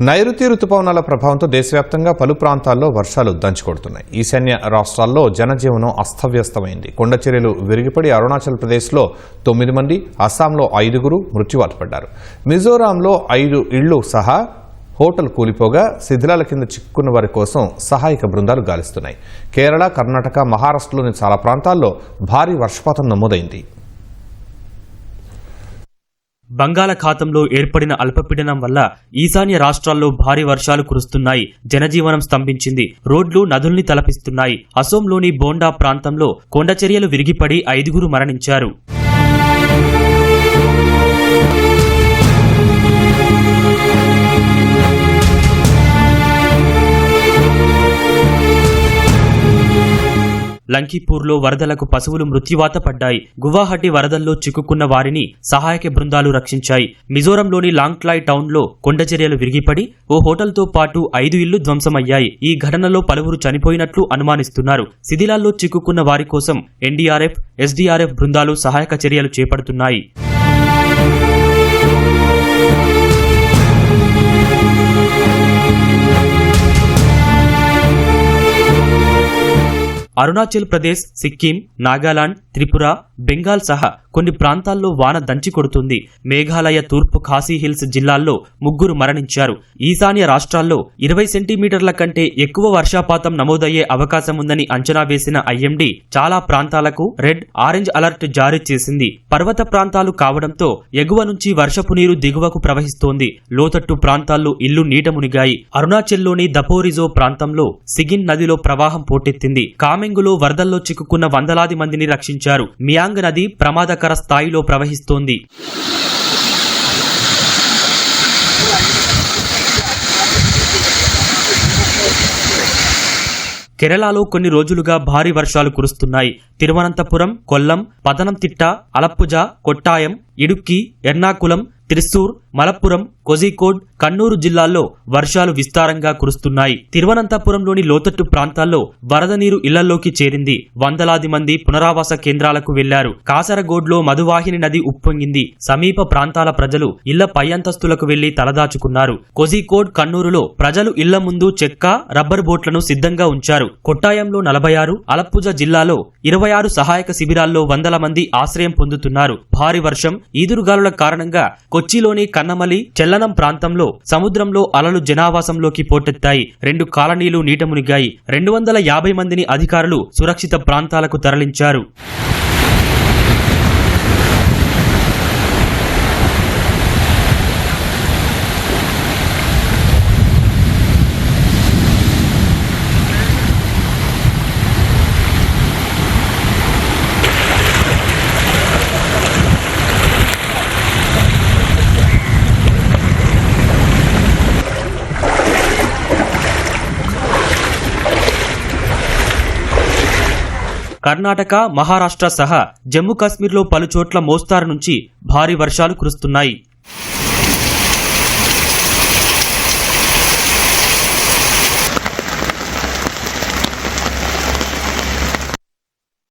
నైరుతి రుతుపవనాల ప్రభావంతో దేశవ్యాప్తంగా పలు ప్రాంతాల్లో వర్షాలు దంచుకొడుతున్నాయి. ఈశాన్య రాష్ట్రాల్లో జనజీవనం అస్తవ్యస్తమైంది. కొండచర్యలు విరిగిపడి అరుణాచల్ ప్రదేశ్లో తొమ్మిది మంది అస్సాంలో ఐదుగురు మృత్యువాత పడ్డారు. మిజోరాంలో ఐదు ఇళ్ళు సహా హోటల్ కూలిపోగా శిథిలాల కింద చిక్కుకున్న వారి కోసం సహాయక బృందాలు గాలిస్తున్నాయి. కేరళ కర్ణాటక మహారాష్ట్రలోని చాలా ప్రాంతాల్లో భారీ వర్షపాతం నమోదైంది. బంగాళాఖాతంలో ఏర్పడిన అల్పపీడనం వల్ల ఈశాన్య రాష్ట్రాల్లో భారీ వర్షాలు కురుస్తున్నాయి. జనజీవనం స్తంభించింది. రోడ్లు నదుల్ని తలపిస్తున్నాయి. అసోంలోని బోండా ప్రాంతంలో కొండచర్యలు విరిగిపడి ఐదుగురు మరణించారు. లంకీపూర్లో వరదలకు పశువులు మృత్యువాత పడ్డాయి. గువాహటి వరదల్లో చిక్కుకున్న వారిని సహాయక బృందాలు రక్షించాయి. మిజోరంలోని లాంగ్లాయ్ టౌన్లో కొండచర్యలు విరిగిపడి ఓ హోటల్తో పాటు ఐదు ఇళ్ళు ధ్వంసమయ్యాయి. ఈ ఘటనలో పలువురు చనిపోయినట్లు అనుమానిస్తున్నారు. శిథిలాల్లో చిక్కుకున్న వారి కోసం ఎన్డీఆర్ఎఫ్ ఎస్డీఆర్ఎఫ్ బృందాలు సహాయక చర్యలు చేపడుతున్నాయి. అరుణాచల్ ప్రదేశ్ సిక్కిం నాగాలాండ్ త్రిపుర బెంగాల్ సహా కొన్ని ప్రాంతాల్లో వాన దంచి కొడుతుంది. మేఘాలయ తూర్పు ఖాసీ హిల్స్ జిల్లాల్లో ముగ్గురు మరణించారు. ఈశాన్య రాష్ట్రాల్లో ఇరవై సెంటీమీటర్ల కంటే ఎక్కువ వర్షాపాతం నమోదయ్యే అవకాశం ఉందని అంచనా వేసిన ఐఎండీ చాలా ప్రాంతాలకు రెడ్ ఆరెంజ్ అలర్ట్ జారీ చేసింది. పర్వత ప్రాంతాలు కావడంతో ఎగువ నుంచి వర్షపు నీరు దిగువకు ప్రవహిస్తోంది. లోతట్టు ప్రాంతాల్లో ఇల్లు నీట మునిగాయి. అరుణాచల్లోని దపోరిజో ప్రాంతంలో సిగిన్ నదిలో ప్రవాహం పోటెత్తింది. కామెంగులో వరదల్లో చిక్కుకున్న వందలాది మందిని రక్షించారు. మియాంగ్ నది ప్రమాదకర స్థాయిలో ప్రవహిస్తోంది. కేరళలో కొన్ని రోజులుగా భారీ వర్షాలు కురుస్తున్నాయి. తిరువనంతపురం కొల్లం పదనంతిట్ట అలప్పుజ కొట్టాయం ఇడుక్కి ఎర్నాకులం త్రిశూర్ మలప్పురం కొజికోడ్ కన్నూరు జిల్లాల్లో వర్షాలు విస్తారంగా కురుస్తున్నాయి. తిరువనంతపురంలోని లోతట్టు ప్రాంతాల్లో వరద నీరు ఇళ్ళలోకి చేరింది. వందలాది మంది పునరావాస కేంద్రాలకు వెళ్ళారు. కాసరగోడ్లో మధువాహిని నది ఉప్పొంగింది. సమీప ప్రాంతాల ప్రజలు ఇళ్ళ పై అంతస్తులకు వెళ్ళి తలదాచుకున్నారు. కొజికోడ్ కన్నూరులో ప్రజలు ఇళ్ళ ముందు చెక్క రబ్బర్ బోట్లను సిద్ధంగా ఉంచారు. కొట్టాయంలో నలభై ఆరు అలప్పుజ జిల్లాలో ఇరవై ఆరు సహాయక శిబిరాల్లో వందల మంది ఆశ్రయం పొందుతున్నారు. భారీ వర్షం ఈదురుగాలుల కారణంగా కొచ్చిలోని కన్నమలి చెల్లనం ప్రాంతంలో సముద్రంలో అలలు జనావాసంలోకి పోటెత్తాయి. రెండు కాలనీలు నీట మునిగాయి. రెండు వందల యాభై మందిని అధికారులు సురక్షిత ప్రాంతాలకు తరలించారు. కర్ణాటక మహారాష్ట్ర సహా జమ్మూ కాశ్మీర్లో పలు మోస్తారు నుంచి భారీ వర్షాలు కురుస్తున్నాయి.